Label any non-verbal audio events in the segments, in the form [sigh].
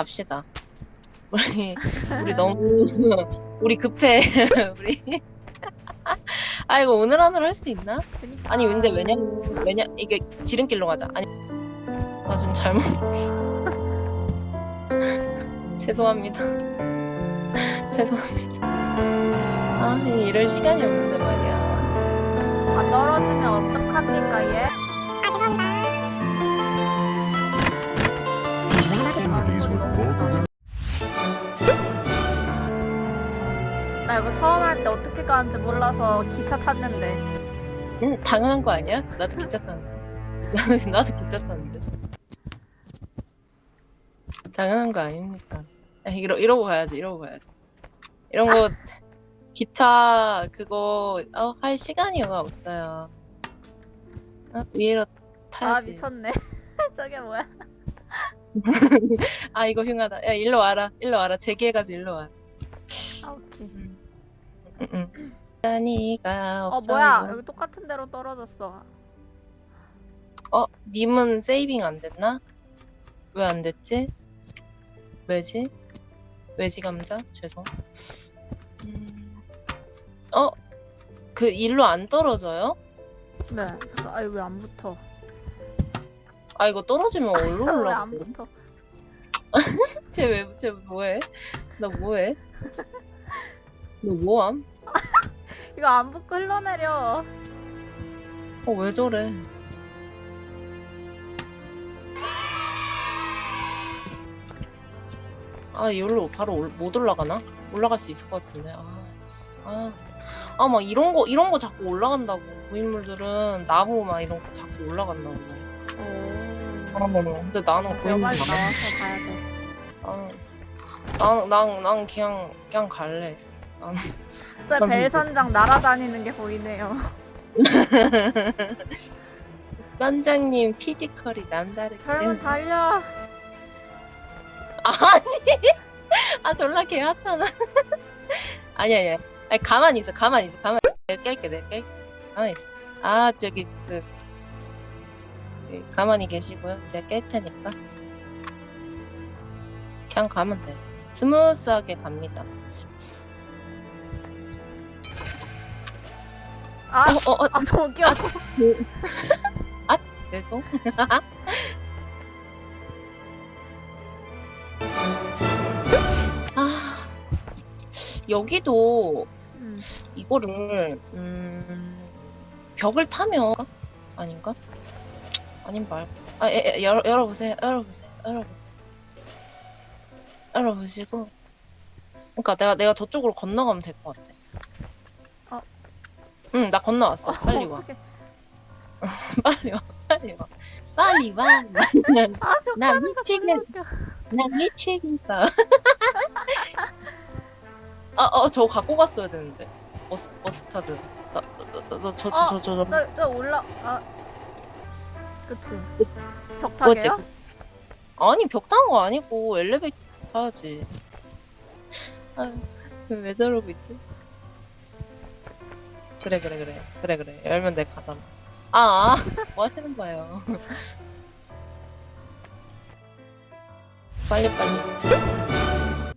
갑시다. 우리 우리 너무 [laughs] 우리 급해. [laughs] 우리 아이고 오늘 안으로 할 수 있나? 그니까. 아니 근데 왜냐 왜냐 이게 지름길로 가자. 아니 나 지금 잘못 [laughs] 죄송합니다. 죄송합니다. 아 이럴 시간이 없는데 말이야. 아 떨어지면 어떡합니까 얘? 나 이거 처음 할 때 어떻게 가는지 몰라서 기차 탔는데 응 당연한 거 아니야? 나도 기차 탔는데. 나도 나도 기차 탔는데. 당연한 거 아닙니까? 아, 이러 이러고 가야지. 이러고 가야지. 이런 거 기타 그거 어, 할 시간이 없어요. 어, 위로 아 타야지. 미쳤네 [laughs] 저게 뭐야 [laughs] 아 이거 흉하다. 야 일로 와라. 일로 와라. 재기해가지고 일로 와. 아 오케이 응응. 시간이가 어 없어요. 뭐야 여기 똑같은 데로 떨어졌어 어 님은 세이빙 안 됐나? 왜 안 됐지? 왜지? 왜지 감자? 죄송. 음... 어? 그 일로 안 떨어져요? 네 잠깐 아니 왜 안 붙어 아 이거 떨어지면 [laughs] 어디로 왜 올라가? 안 붙어 [laughs] 쟤왜 쟤 뭐해? 나 뭐해? 너 뭐함? [laughs] 이거 안 붙고 흘러내려 어 왜 저래? 아 여기로 바로 올- 못 올라가나? 올라갈 수 있을 것 같은데 아, 씨. 아, 아 막 이런 거 이런 거 자꾸 올라간다고 고인물들은 나무 막 이런 거 자꾸 올라간다고. 오 근데 나는 이제 고인물 빨리. 나와서 가야 돼 아, 난, 난, 난 그냥 그냥 갈래. 진짜 벨선장 날아다니는 게 보이네요 [laughs] 선장님 피지컬이 남다르기 젊은 때문에. 달려 [laughs] 아니, 아 졸라 개핫하나. [laughs] 아니 아니야. 아니 가만히 있어, 가만히 있어, 가만. 내가 깰게, 내가 깰게. 가만히 있어. 아 저기 그, 그 가만히 계시고요. 제가 깰 테니까. 그냥 가면 돼. 스무스하게 갑니다. 아, 어, 어, 어, 아 저기요 죄송. 아, 여기도 음. 이거를 음, 벽을 타면 아닌가? 아닌 말. 아, 에, 에, 열어 열어보세요. 열어보세요. 열어보. 열어보시고. 그러니까 내가 내가 저쪽으로 건너가면 될 것 같아. 어. 응, 나 건너왔어. 빨리 와. 어떡해. [laughs] 빨리 와. 빨리 와. 빨리 와. 아벽 나 타는 거 미치겠- 졸라 웃겨 나 미치겠다. 아, 어, 저거 갖고 갔어야 되는데. 머스, 머스타드. 나, 나, 나, 나, 저, 저, 저, 저, 저. 저, 저 올라 아 그치 벽 뭐지? 타게요? 아니, 벽 타는 거 아니고 엘리베이터 타야지. 아유, 지금 왜 저러고 있지? 그래, 그래, 그래. 그래, 그래. 열면 내 가잖아. 아, 아, [laughs] 뭐 하시는 거예요? 빨리, 빨리.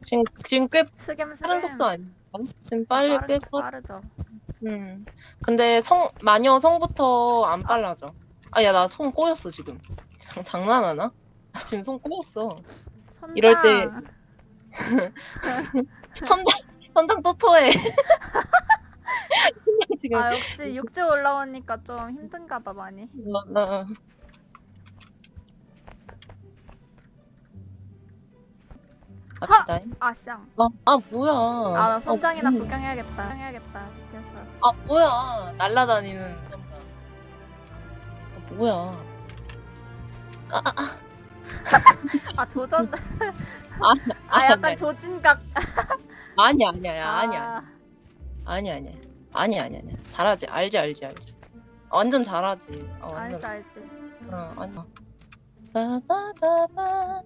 지금, 지금 꽤 스겜 빠른 속도 아닌가? 지금 빨리 꽤 빠르, 빠, 빠르죠 음. 근데 성, 마녀 성부터 안 빨라져. 아, 야, 나 손 꼬였어, 지금. 장, 장난하나? 나 지금 손 꼬였어. 선장 이럴 때- [laughs] 선장, 선장 또 토해. [laughs] 지금. 아 역시 육지 올라오니까 좀 힘든가 봐 많이 나, 나. 갑시다. 아쌍 아, 아, 뭐야. 아 나 선장이나 아, 뭐- 구경해야겠다 구경해야겠다 됐어 아, 뭐야. 날라다니는 선장. 아, 뭐야. 아, 아, 아. [laughs] 아 조전 아, 아 약간 네. 조진각 [laughs] 아니야, 아니야, 야, 아, 아니야. 아니 아니야 아니 아니 아니야 잘하지. 알지 알지 알지. 완전 잘하지. 어, 완전 알지 알지. 어, 완전. 빠바바바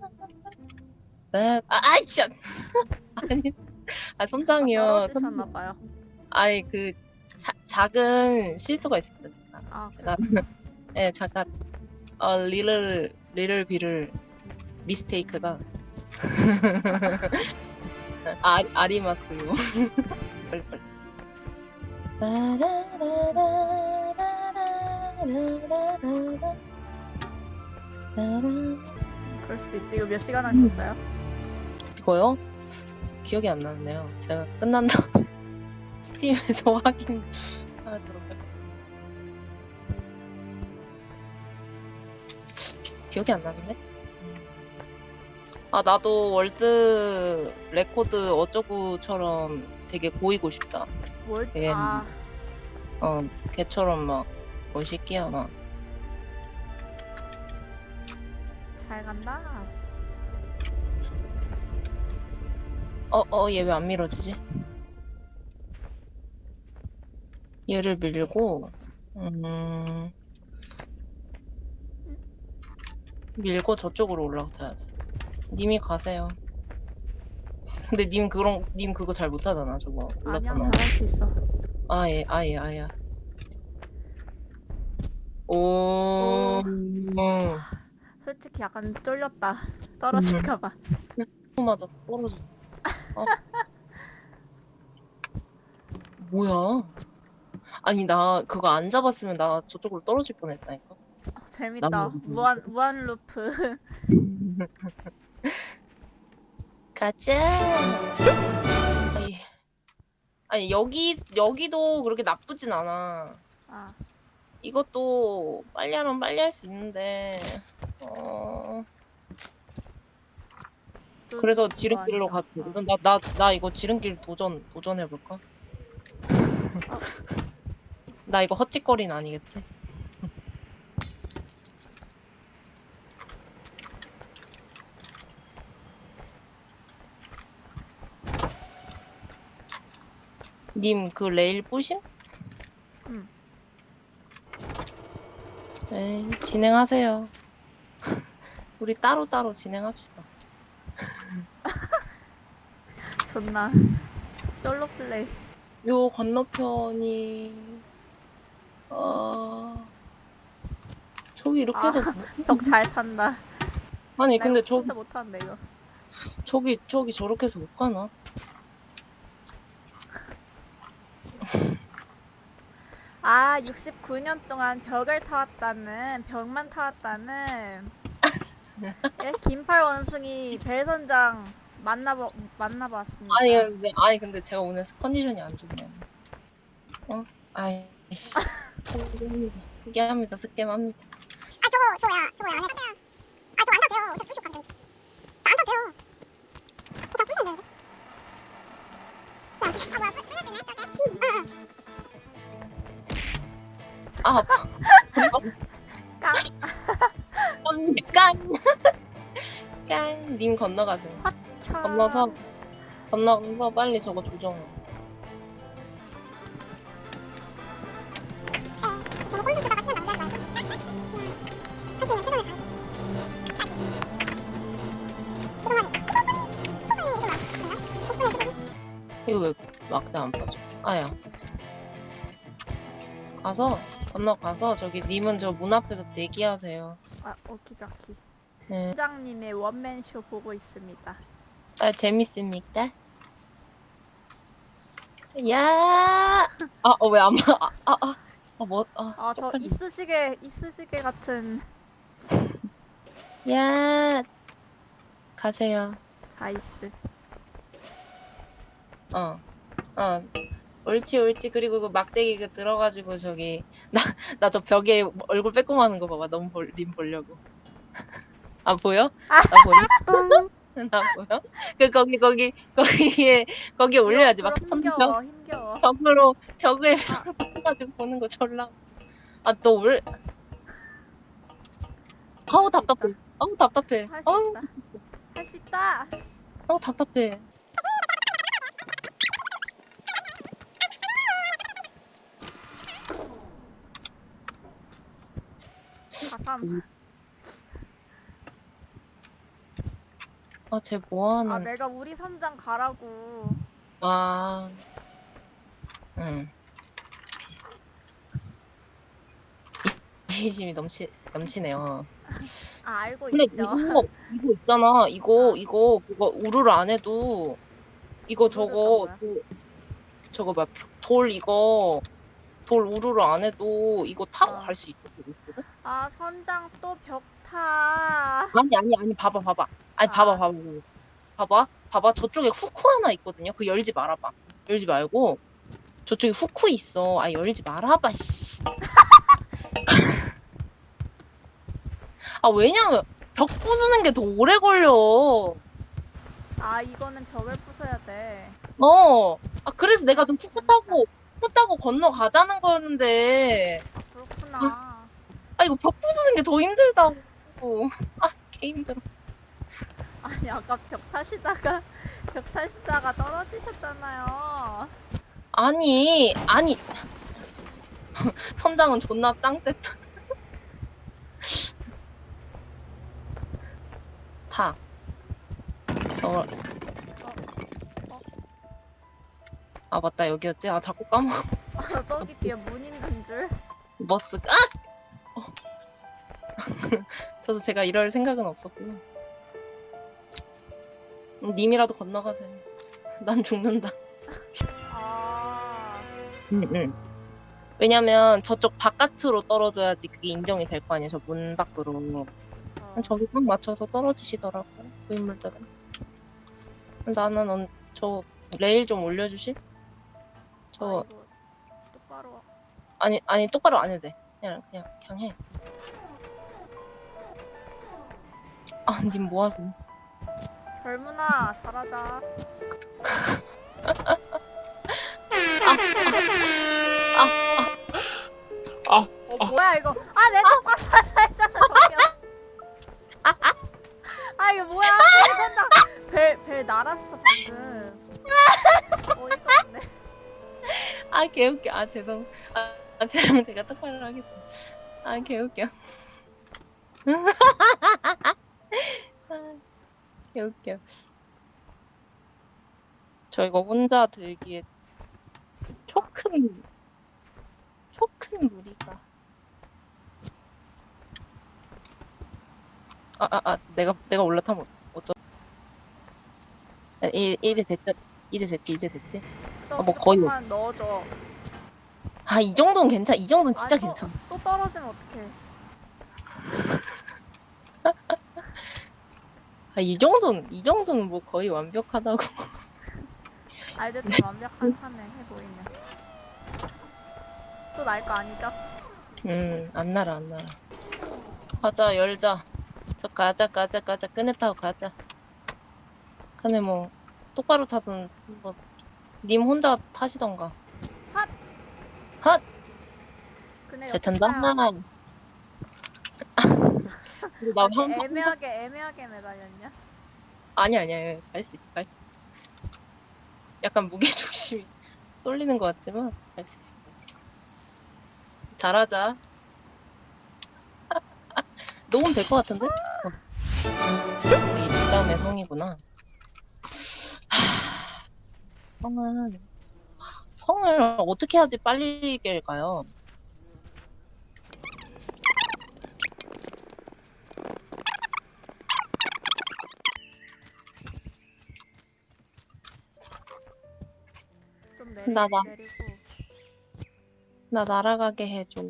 빠- 아 아이 참 [laughs] 아니 아 선장이요. 떨어지셨나 봐요. 아니 그 자- 작은 실수가 있었어요 제가. 아. 제가 [laughs] 예 잠깐 어 리를 리를 비를 미스테이크가. [laughs] 아, 아리마스요. 그럴 수도 있지. 이거 몇 시간 하셨어요? 이거요? 기억이 안 나는데요. 제가 끝난 다음에 스팀에서 확인하도록 하겠습니다. 기억이 안 나는데? 아 나도 월드 레코드 어쩌구처럼 되게 보이고 싶다. 뭘? 되게 아, 어 걔처럼 막 멋있기야 막. 잘 간다. 어 어 얘 왜 안 밀어지지? 얘를 밀고 음 밀고 저쪽으로 올라가야 돼. 님이 가세요. 근데 님 그런 님 그거 잘 못하잖아 저거 아니야, 올라타나. 잘할 수 있어. 아예 아예 아야. 오. 음. 솔직히 약간 쫄렸다. 떨어질까봐. 또 맞아서 떨어져. 어? [laughs] 뭐야? 아니 나 그거 안 잡았으면 나 저쪽으로 떨어질 뻔했다니까. 어, 재밌다. 나무. 무한 무한 루프. [laughs] 가자. 아니, 아니 여기 여기도 그렇게 나쁘진 않아. 아, 이것도 빨리 하면 빨리 할 수 있는데 어또또 지름길로 아니다. 가자. 나나 나 이거 지름길 도전 도전해 볼까? 어. [laughs] 나 이거 헛짓거리는 아니겠지? 님 그 레일 부심? 응. 네, 진행하세요. [laughs] 우리 따로 따로 진행합시다. [laughs] 존나 솔로 플레이. 요 건너편이 어 저기 이렇게 아, 해서 벽 잘 탄다. 아니 나 근데 저 진짜 못하는데 이거. 저기 저기 저렇게 해서 못 가나? 아, 69년 동안 벽을 타왔다는 벽만 타왔다는 예? 긴팔 원숭이 벨선장 만나보 만나봤습니다. 아니 근데 아니 근데 제가 오늘 컨디션이 안 좋네요. 어? 아이씨 포기합니다. [laughs] 포기합니다. 스캠합니다. 아 저거 저거야 저거야 돼요 아 저거 안 타도 돼요 부실 것 같은데 저안 타도 돼요 그냥 부시면 되는데 그냥 부시고 와 끝나겠네 아, 어? 깡. 언니 깐. 깐. 님 건너가세요. 참. 건너서 건너서 빨리 저거 조정. 이거 왜 막대 안 빠져? 아야. 가서 건너가서 저기 님은 저 문 앞에서 대기하세요. 아, 오키자키. 네. 원장님의 원맨쇼 보고 있습니다. 아 재밌습니까? 야! [laughs] 아, 어, 왜 안, 아, 아, 아, 아, 뭐, 아, 아, 저 이쑤시개 이쑤시개 같은 [laughs] 야! 가세요. 자이스. 어, 어. 옳지, 옳지. 그리고 그 막대기 그 들어가지고 저기, 나, [laughs] 나 저 벽에 얼굴 빼꼼 하는 거 봐봐. 너무 볼, 님 보려고. [laughs] 아, 보여? 나 보니? [laughs] 나 보여? 그, 거기, 거기, 거기에, 거기에 올려야지. 막. 힘겨워, 힘겨워. 벽으로 벽에 가지고 보는 거 졸라. 아너 왜? 아우 답답해. 아우 답답해. 할수 아우 있다. 할수 있다. 아우 답답해. 가삼. 아쟤 아, 뭐하는? 내가 우리 선장 가라고. 아, 응. 이기심이 넘치 넘치네요. 아 알고 근데 있죠. 이거 이거 있잖아. 이거 이거 그거 우르르 안 해도 이거 저거 그, 저거 뭐야 돌 이거 돌 우르르 안 해도 이거 타고 어. 갈수 있거든. 아 선장 또 벽타. 아니 아니 아니 봐봐 봐봐. 아니 아. 봐봐 봐봐 봐봐. 봐봐 봐봐 저쪽에 후쿠 하나 있거든요. 그 열지 말아봐. 열지 말고 저쪽에 후쿠 있어. 아 열지 말아봐 씨. [laughs] 아 왜냐면 벽 부수는 게 더 오래 걸려. 아 이거는 벽을 부숴야 돼. 어. 아 그래서 내가 좀 후쿠 타고 후쿠 타고 건너가자는 거였는데 아 그렇구나. 아 이거 벽 부수는 게 더 힘들다고. 아 개 힘들어. 아니 아까 벽 타시다가 [laughs] 벽 타시다가 떨어지셨잖아요. 아니 아니 [laughs] 선장은 존나 짱됐다. [laughs] 타. 저거. 아 맞다 여기였지. 아 자꾸 까먹어. 아, 저기 뒤에 문 있는 줄. 머스. 아! 어. [laughs] 저도 제가 이럴 생각은 없었고요. 음, 님이라도 건너가세요. [laughs] 난 죽는다. 아 응, 응. 왜냐면 저쪽 바깥으로 떨어져야지 그게 인정이 될 거 아니에요. 저 문 밖으로. 저, 저기 딱 맞춰서 떨어지시더라고 요. 고인물들은. 나는 언- 저 레일 좀 올려주실? 저 아, 이거 똑바로. 아니 아니 똑바로 안 해도 돼. 그냥 그냥 그냥 해. 아, 님 뭐하세요? 젊은아 사라져. 아, 어 뭐야 이거? 아내 똑바로 하자 했잖아. 아 이거 뭐야? 선장 벨벨 날았어 방금. 어이가 없네. 아 개웃겨. 아 죄송. 아, 아 죄송 제가 똑바로 하겠습니다. 아 개웃겨. [laughs] 아, 개웃겨. 저 이거 혼자 들기에 초큰 초큰 무리가. 아 아 아 내가 내가 올라타면 어쩌? 아, 이 이제 됐죠? 이제 됐지 이제 됐지? 또 어, 뭐 거의 넣어줘. 아 이 정도는 괜찮. 이 정도는 진짜 아니, 또- 괜찮아. 또 떨어지면 어떡해? [laughs] 아, 이 정도는, 이 정도는 뭐 거의 완벽하다고. 알들 좀 완벽한 하네 해보이네. 또 날 거 아니죠? 음, 안 날아, 안 날아. 가자, 열자. 저 가자, 가자, 가자. 끈에 타고 가자. 근데 뭐, 똑바로 타든, 뭐, 님 혼자 타시던가. 옆에. 타요. 근데 나 한, 아니, 애매하게 애매하게 매달렸냐? 아니, 아니야. 갈수 있어, 갈수 있어. 약간 무게 중심이 [laughs] 쏠리는 것 같지만, 갈수 있어, 갈수 있어. 잘하자. [laughs] 녹음 될 것 같은데? 어. 이게 그 다음에 성이구나. 하, 성은, 하, 성을 어떻게 하지 빨리 깰까요? 좀 나봐. 내리고. 나 날아가게 해줘.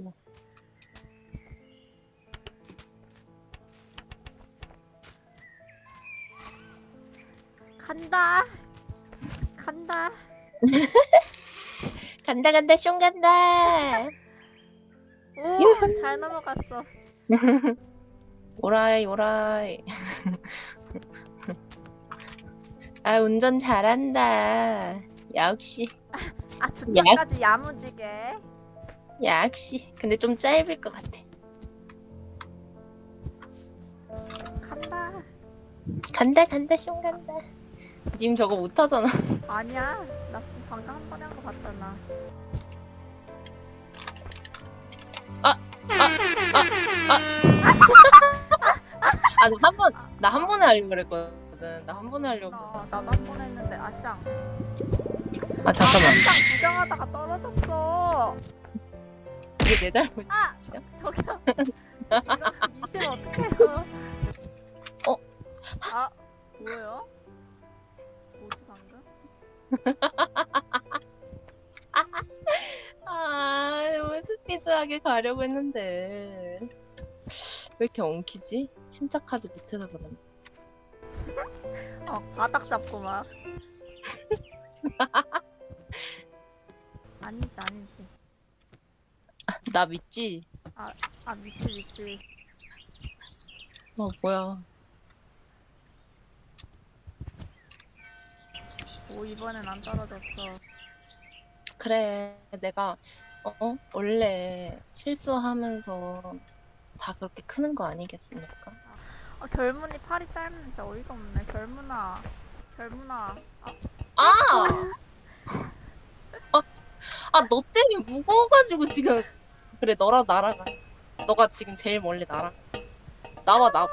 간다. 간다. [laughs] 간다, 간다, 숑 간다! 오, 잘 넘어갔어. [laughs] 오라이, 오라이. [laughs] 아, 운전 잘한다. 역시, 아, 주차까지 야무지게. 역시. 근데 좀 짧을 것 같아. 간다. 간다, 간다, 숑 간다. 님 저거 못하잖아. [laughs] 아니야. 나 지금 방금 한 번에 한 거 봤잖아. 아, [laughs] 나 한 번, 나 한 번에 하려고 그랬거든. 나 한 번에 하려고. 나, 나도 한 번 했는데 아쌍. 아, 잠깐만. 아쌍 구경하다가 떨어졌어. 이게 내 잘못이야? 아, 저기요. [laughs] 이거 미시면 어떡해요? 어? 아 뭐예요? [laughs] 아, 너무 스피드하게 가려고 했는데. 왜 이렇게 엉키지? 침착하지 못해서 그런가. 어 바닥 잡고 막. [laughs] 아니지 아니지. 나 믿지? 아 미치 미치. 어, 뭐야. 오 이번엔 안 떨어졌어. 그래, 내가, 어? 원래 실수하면서 다 그렇게 크는 거 아니겠습니까? 아 결문이 팔이 짧은 진짜 어이가 없네. 결문아 결문아. 아, 아! [laughs] 아. 아, 너 때문에 무거워가지고 지금. 그래, 너랑 나랑. 너가 지금 제일 멀리 나랑. 나와, 나.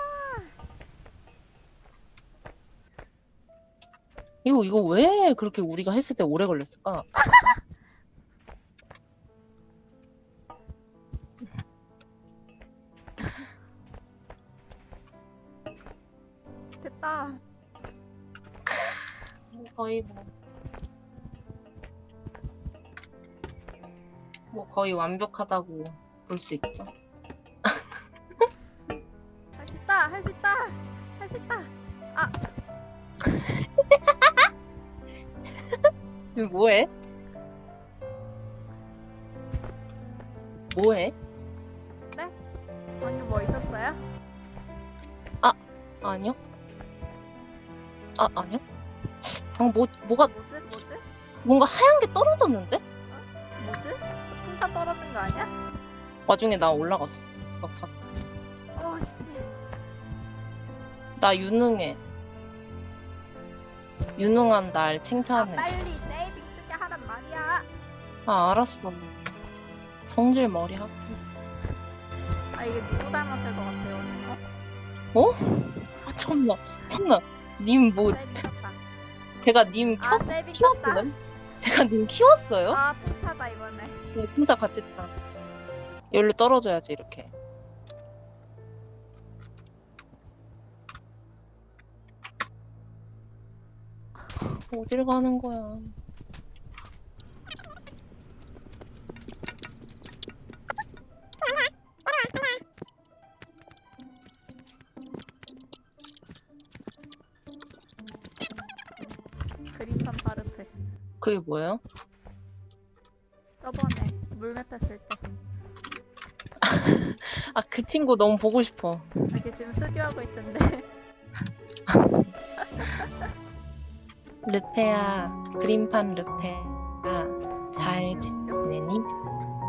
이거, 이거 왜 그렇게 우리가 했을 때 오래 걸렸을까? [laughs] 됐다. 뭐 거의 뭐. 뭐 거의 완벽하다고 볼 수 있죠. 뭐해? 뭐해? 방금 뭐 있었어요? 아니요. 아 아니요. 방뭐 뭐가 뭐지 뭐지 뭔가 하얀 게 떨어졌는데? 뭐지? 또 풍차 떨어진 거 아니야? 와중에 나 올라갔어. 나 가서. 어씨. 나 유능해. 유능한 날 아 칭찬해. 빨리 세 아 알았어. 성질 머리 하고. 아 이게 누구 닮았을 것 같아요 지금? 아 참나. 참나. 님뭐 세이빙 떴다. 제가 님 아 켰, 떴다. 키웠거든? 제가 님 키웠어요? 아 풍차다 이번에. 네, 혼자 같이 타. 여기로 떨어져야지 이렇게. 어딜 가는 거야? 그게 뭐예요? 저번에 물매 뺐을 때. [laughs] 아 그 친구 너무 보고 싶어. 이렇게 지금 스튜 하고 있던데. [laughs] 르페야, 그린판 르페야, 잘 지내니?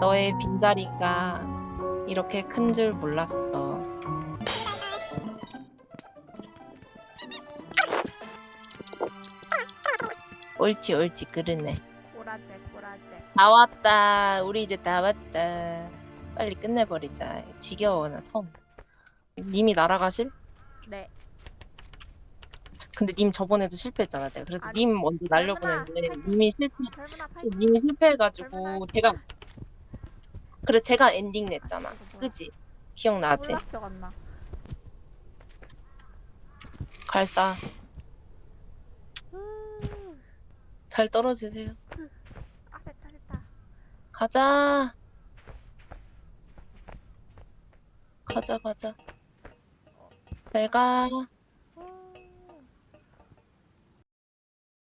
너의 빈자리가 이렇게 큰 줄 몰랐어. 옳지, 옳지, 그러네. 고라제 고라제. 다 왔다. 우리 이제 다 왔다. 빨리 끝내버리자. 지겨워, 나 섬. 님이 날아가실? 네. 근데 님 저번에도 실패했잖아, 내가. 그래서 아니, 님 먼저 날려보냈는데, 님이 실패. 님이 실패해가지고, 제가, 그래, 제가 엔딩 냈잖아. 그지? 기억나지? 몰라 기억 안 나. 갈사. 후. 잘 떨어지세요. 아 됐다 됐다. 가자. 가자, 가자. 잘 가.